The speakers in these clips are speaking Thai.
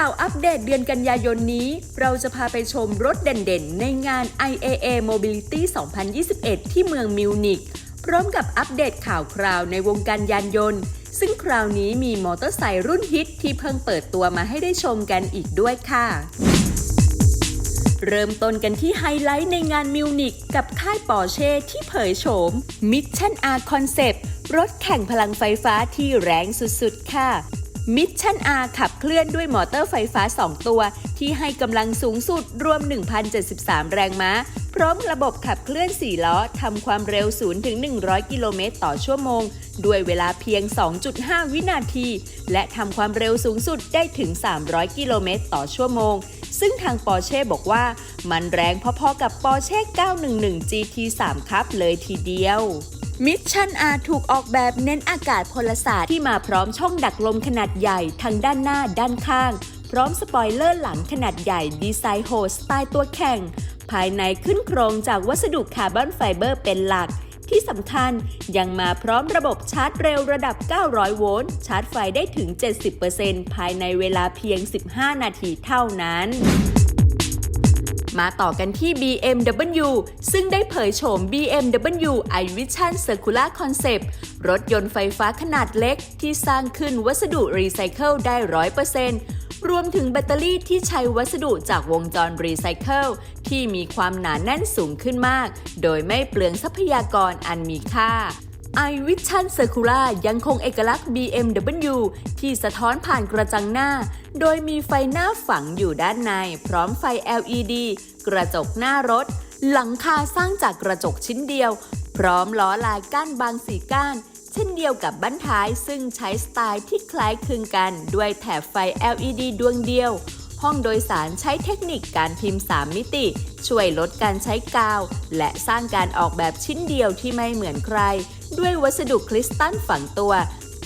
ข่าวอัปเดตเดือนกันยายนนี้ เราจะพาไปชมรถเด่นๆ ในงาน IAA Mobility 2021 ที่เมืองมิวนิกพร้อมกับอัปเดตข่าวคราวในวงการยานยนต์ ซึ่งคราวนี้มีมอเตอร์ไซค์รุ่นฮิตที่เพิ่งเปิดตัวมาให้ได้ชมกันอีกด้วยค่ะ เริ่มต้นกันที่ไฮไลท์ในงานมิวนิกกับค่ายปอร์เช่ที่เผยโฉม Mission R Concept รถแข่งพลังไฟฟ้าที่แรงสุดๆ ค่ะ Mission R ขับเคลื่อนด้วยมอเตอร์ไฟฟ้า 2 ตัว ที่ให้กำลังสูงสุดรวม 1,073 แรงม้า พร้อมระบบขับเคลื่อน 4 ล้อทำความเร็ว0ถึง100 กิโลเมตรต่อชั่วโมง ด้วยเวลาเพียง 2.5 วินาที และทำความเร็วสูงสุดได้ถึง 300 กิโลเมตรต่อชั่วโมง ซึ่งทางปอร์เช่บอกว่า มันแรงพอๆกับปอร์เช่ 911 GT3 ครับเลยทีเดียว มิชชั่น R ถูกออกแบบเน้นอากาศพลศาสตร์ที่มาพร้อมช่องดักลมขนาดใหญ่ทั้งด้านหน้าด้านข้าง พร้อมสปอยเลอร์หลังขนาดใหญ่ดีไซน์โฮสไตล์ตัวแข่ง ภายในขึ้นโครงจากวัสดุคาร์บอนไฟเบอร์เป็นหลัก ที่สำคัญยังมาพร้อมระบบชาร์จเร็วระดับ 900 โวลต์ ชาร์จไฟได้ถึง 70%ภายในเวลาเพียง 15 นาทีเท่านั้น มาต่อกันที่ BMW ซึ่งได้เผยโฉม BMW iVision Circular Concept รถยนต์ไฟฟ้าขนาดเล็กที่สร้างขึ้นวัสดุรีไซเคิลได้100%รวมถึงแบตเตอรี่ที่ใช้วัสดุจากวงจรรีไซเคิลที่มีความหนาแน่นสูงขึ้นมาก โดยไม่เปลืองทรัพยากรอันมีค่า iVision Circular ยังคงเอกลักษณ์ BMW ที่สะท้อนผ่านกระจังหน้า โดยมีไฟหน้าฝังอยู่ด้านใน พร้อมไฟ LED กระจกหน้ารถ หลังคาสร้างจากกระจกชิ้นเดียว พร้อมล้อลายก้านบางสีก้าน เช่นเดียวกับบั้นท้ายซึ่งใช้สไตล์ที่คล้ายคลึงกัน ด้วยแถบไฟ LED ดวงเดียว ห้องโดยสารใช้เทคนิคการพิมพ์ 3 มิติ ช่วยลดการใช้กาว และสร้างการออกแบบชิ้นเดียวที่ไม่เหมือนใคร ด้วยวัสดุคริสตัลฝังตัว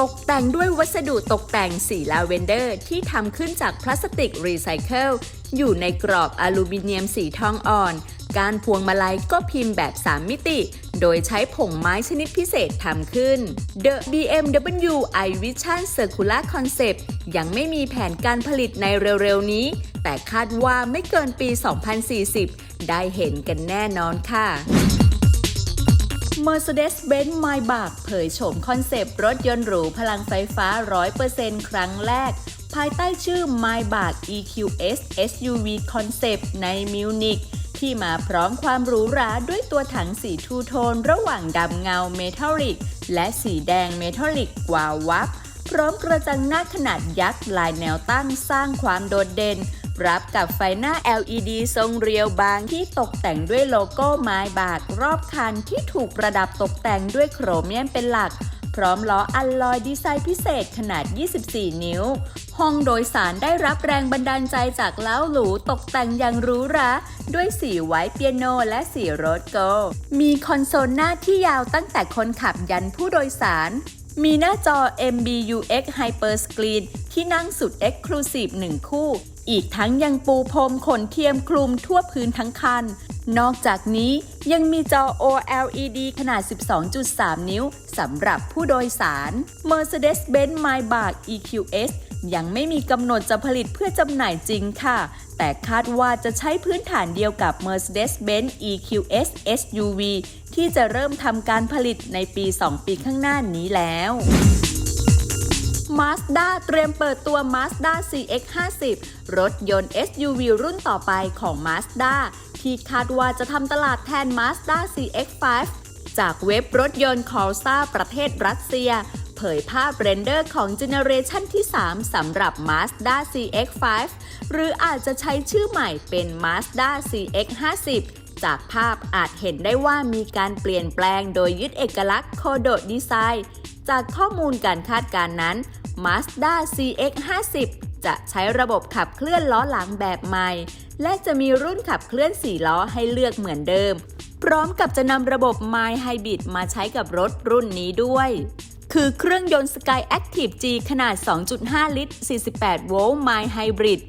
ตกแต่งด้วยวัสดุตกแต่งสีลาเวนเดอร์ ที่ทำขึ้นจากพลาสติกรีไซเคิลอยู่ในกรอบอลูมิเนียมสีทองอ่อนการพวงมาลัยก็พิมพ์แบบ 3 มิติ โดยใช้ผงไม้ชนิดพิเศษทำขึ้น The BMW iVision Circular Concept ยังไม่มีแผนการผลิตในเร็วๆนี้ แต่คาดว่าไม่เกินปี 2040 ได้เห็นกันแน่นอนค่ะ Mercedes-Benz Maybach เผยโฉมคอนเซปต์รถยนต์หรูพลังไฟฟ้า 100%ครั้งแรก ภายใต้ชื่อ Maybach EQS SUV Concept ในมิวนิกที่มาพร้อมความหรูหราด้วยตัวถังสีทูโทน ระหว่างดำเงาเมทัลลิก และสีแดงเมทัลลิกกว่าวับ พร้อมกระจังหน้าขนาดยักษ์ลายแนวตั้งสร้างความโดดเด่น รับกับไฟหน้า LED ทรงเรียวบางที่ตกแต่งด้วยโลโก้ไม้บากรอบคันที่ถูกประดับตกแต่งด้วยโครเมียมเป็นหลัก พร้อมล้ออัลลอยดีไซน์พิเศษขนาด 24 นิ้ว ห้องโดยสารได้รับแรงบันดาลใจจากเล้าหรูตกแต่งอย่างหรูหราด้วยสีไวท์เปียโนและสีโรสโกลมีคอนโซลหน้าที่ยาวตั้งแต่คนขับยันผู้โดยสาร มีหน้าจอ MBUX Hyper Screen ที่นั่งสุด Exclusive 1 คู่ อีกทั้งยังปูพรมขนเทียมคลุมทั่วพื้นทั้งคัน นอกจากนี้ยังมีจอ OLED ขนาด 12.3 นิ้วสำหรับผู้โดยสาร Mercedes-Benz Maybach EQS ยังไม่มีกำหนดจะผลิตเพื่อจำหน่ายจริงค่ะ แต่คาดว่าจะใช้พื้นฐานเดียวกับ Mercedes-Benz EQS SUV ที่จะเริ่มทำการผลิตในปี 2 ปีข้างหน้านี้แล้ว Mazda เตรียมเปิดตัว Mazda CX-50 รถยนต์ SUV รุ่นต่อไปของ Mazda ที่คาดว่าจะทำตลาดแทน Mazda CX-5 จากเว็บรถยนต์ c o r s a ประเทศรัสเซีย เผยภาพเรนเดอร์ของเจเนเรชันที่ 3 สำหรับ Mazda CX-5 หรืออาจจะใช้ชื่อใหม่เป็น Mazda CX-50 จากภาพอาจเห็นได้ว่ามีการเปลี่ยนแปลงโดยยึดเอกลักษณ์โคโดดีไซน์จากข้อมูลการคาดการณ์นั้น Mazda CX-50 จะใช้ระบบขับเคลื่อนล้อหลังแบบใหม่ และจะมีรุ่นขับเคลื่อน 4 ล้อให้เลือกเหมือนเดิม พร้อมกับจะนำระบบ My Hybrid มาใช้กับรถรุ่นนี้ด้วย คือเครื่องยนต์ Sky Active G ขนาด 2.5 ลิตร 48 โวลต์ My Hybrid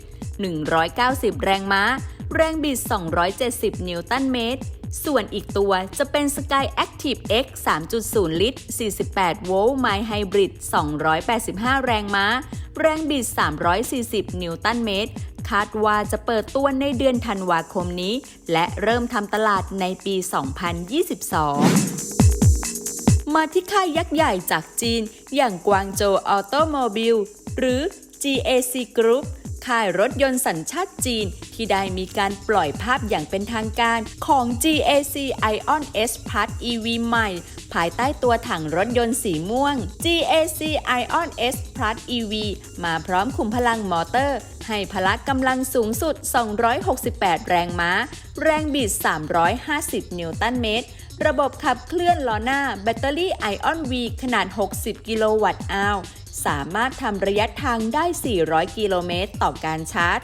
190 แรงม้า แรงบิด 270 นิวตันเมตร ส่วนอีกตัวจะเป็น Sky Active X 3.0 ลิตร 48 โวลต์ไมล์ไฮบริด 285 แรงม้า แรงบิด 340 นิวตันเมตร คาดว่าจะเปิดตัวในเดือนธันวาคมนี้ และเริ่มทำตลาดในปี 2022 มาที่ค่ายยักษ์ใหญ่จากจีน อย่างกวางโจวออโตโมบิล หรือ GAC Group ค่ายรถยนต์สัญชาติจีน ที่ได้มีการปล่อยภาพอย่างเป็นทางการของ GAC Ion S Plus EV ใหม่ ภายใต้ตัวถังรถยนต์สีม่วง GAC Ion S Plus EV มาพร้อมขุมพลังมอเตอร์ ให้พละกำลังสูงสุด 268 แรงม้า แรงบิด 350 นิวตันเมตร ระบบขับเคลื่อนล้อหน้าแบตเตอรี่ไอออน V ขนาด 60 กิโลวัตต์อาวสามารถทำระยะทางได้ 400 กิโลเมตรต่อการชาร์จ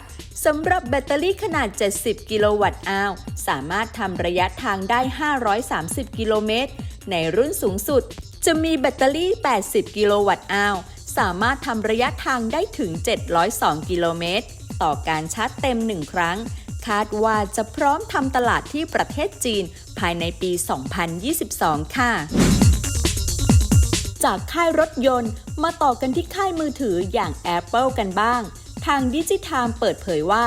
สำหรับแบตเตอรี่ขนาด 70 กิโลวัตต์อาวสามารถทำระยะทางได้ 530 กิโลเมตร ในรุ่นสูงสุด จะมีแบตเตอรี่ 80 กิโลวัตต์อาวสามารถทำระยะทางได้ถึง 702 กิโลเมตร ต่อการชาร์จเต็ม 1 ครั้ง คาดว่าจะพร้อมทำตลาดที่ประเทศจีนภายในปี 2022 ค่ะ จากค่ายรถยนต์มาต่อกันที่ค่ายมือถืออย่าง Apple กันบ้าง ทางดิจิทามเปิดเผยว่า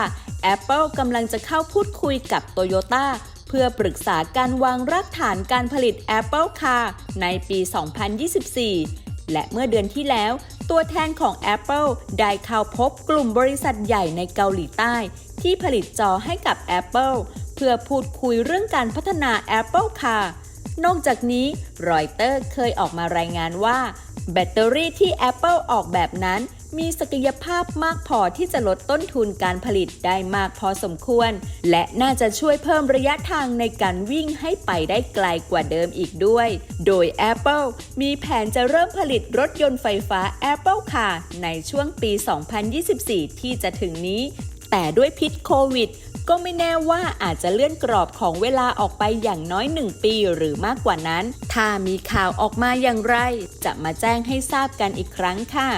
Apple กำลังจะเข้าพูดคุยกับ Toyota เพื่อปรึกษาการวางรากฐานการผลิต Apple Car ในปี 2024 และเมื่อเดือนที่แล้ว ตัวแทนของ Apple ได้เข้าพบกลุ่มบริษัทใหญ่ในเกาหลีใต้ ที่ผลิตจอให้กับ Apple เพื่อพูดคุยเรื่องการพัฒนา Apple Car นอกจากนี้รอยเตอร์เคยออกมารายงานว่า แบตเตอรี่ที่ Apple ออกแบบนั้น มีศักยภาพมากพอที่จะลดต้นทุนการผลิตได้มากพอสมควร และน่าจะช่วยเพิ่มระยะทางในการวิ่งให้ไปได้ไกลกว่าเดิมอีกด้วย โดย Apple มีแผนจะเริ่มผลิตรถยนต์ไฟฟ้า Apple Car ในช่วงปี 2024 ที่จะถึงนี้ แต่ด้วยพิษโควิด ก็ไม่แน่ว่าอาจจะเลื่อนกรอบของเวลาออกไปอย่างน้อย 1 ปีหรือมากกว่านั้น ถ้ามีข่าวออกมาอย่างไร จะมาแจ้งให้ทราบกันอีกครั้งค่ะ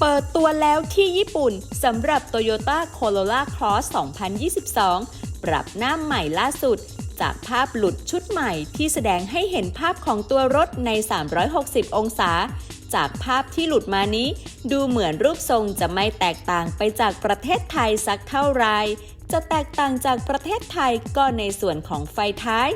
เปิดตัวแล้วที่ญี่ปุ่นสำหรับ Toyota Corolla Cross 2022 ปรับหน้าใหม่ล่าสุด จากภาพหลุดชุดใหม่ที่แสดงให้เห็นภาพของตัวรถใน 360 องศา จากภาพที่หลุดมานี้ ดูเหมือนรูปทรงจะไม่แตกต่างไปจากประเทศไทยสักเท่าไร จะแตกต่างจากประเทศไทยก็ในส่วนของไฟท้าย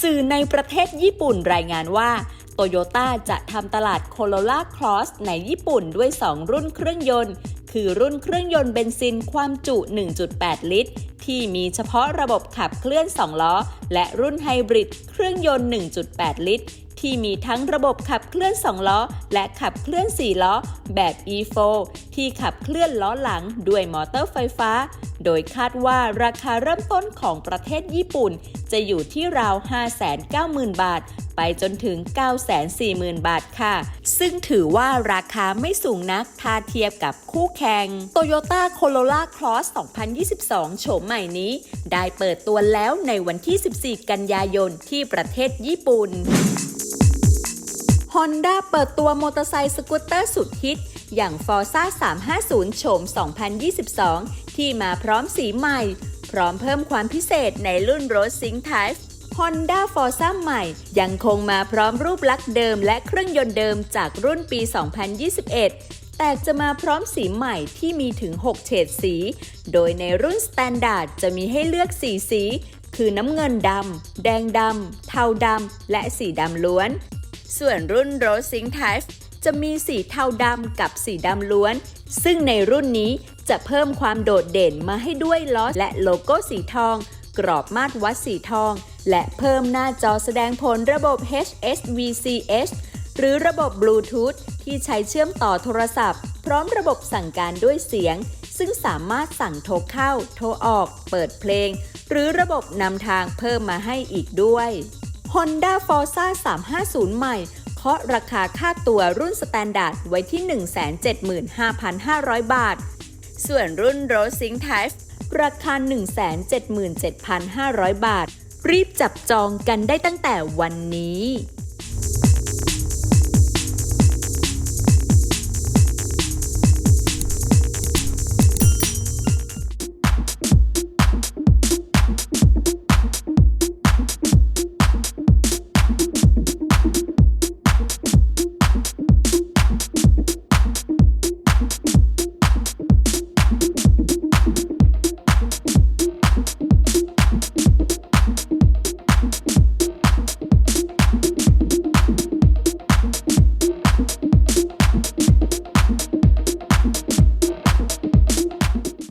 สื่อในประเทศญี่ปุ่นรายงานว่าโตโยต้าจะทำตลาด Corolla Cross ในญี่ปุ่นด้วย 2 รุ่นเครื่องยนต์ คือรุ่นเครื่องยนต์เบนซินความจุ 1.8 ลิตร ที่มีเฉพาะระบบขับเคลื่อน 2 ล้อ และรุ่นไฮบริดเครื่องยนต์ 1.8 ลิตร ที่มีทั้งระบบขับเคลื่อน 2 ล้อ และขับเคลื่อน 4 ล้อ แบบ E4 ที่ขับเคลื่อนล้อหลังด้วยมอเตอร์ไฟฟ้า โดยคาดว่าราคาเริ่มต้นของประเทศญี่ปุ่น จะอยู่ที่ราว 590,000 บาท ไปจนถึง 940,000 บาทค่ะ ซึ่งถือว่าราคาไม่สูงนักถ้าเทียบกับคู่แข่ง Toyota Corolla Cross 2022 โฉมใหม่นี้ ได้เปิดตัวแล้วในวันที่ 14 กันยายนที่ประเทศญี่ปุ่น Honda เปิดตัวมอเตอร์ไซค์สกูตเตอร์สุดฮิต อย่าง Forza 350 โฉม 2022 ที่มาพร้อมสีใหม่ พร้อมเพิ่มความพิเศษในรุ่น Road Sync Type Honda Forza ใหม่ ยังคงมาพร้อมรูปลักษณ์เดิมและเครื่องยนต์เดิมจากรุ่นปี 2021แต่จะมาพร้อมสีใหม่ที่มีถึง 6 เฉดสี โดยในรุ่น Standard จะมีให้เลือก 4 สี คือน้ำเงินดำ แดงดำ เทาดำ และสีดำล้วน ส่วนรุ่น Racing Type จะมีสีเทาดำกับสีดำล้วน ซึ่งในรุ่นนี้จะเพิ่มความโดดเด่นมาให้ด้วยล้อและโลโก้สีทอง กรอบมาตรวัดสีทอง และเพิ่มหน้าจอแสดงผลระบบ HSVCS หรือระบบบลูทูธที่ใช้เชื่อมต่อโทรศัพท์ พร้อมระบบสั่งการด้วยเสียง ซึ่งสามารถสั่งโทรเข้า โทรออก เปิดเพลง หรือระบบนำทางเพิ่มมาให้อีกด้วย Honda Forza 350 ใหม่เคาะราคาค่าตัวรุ่นสแตนดาร์ดไว้ที่ 175,500 บาท ส่วนรุ่น r o s i n g Type ราคา 177,500 บาท รีบจับจองกันได้ตั้งแต่วันนี้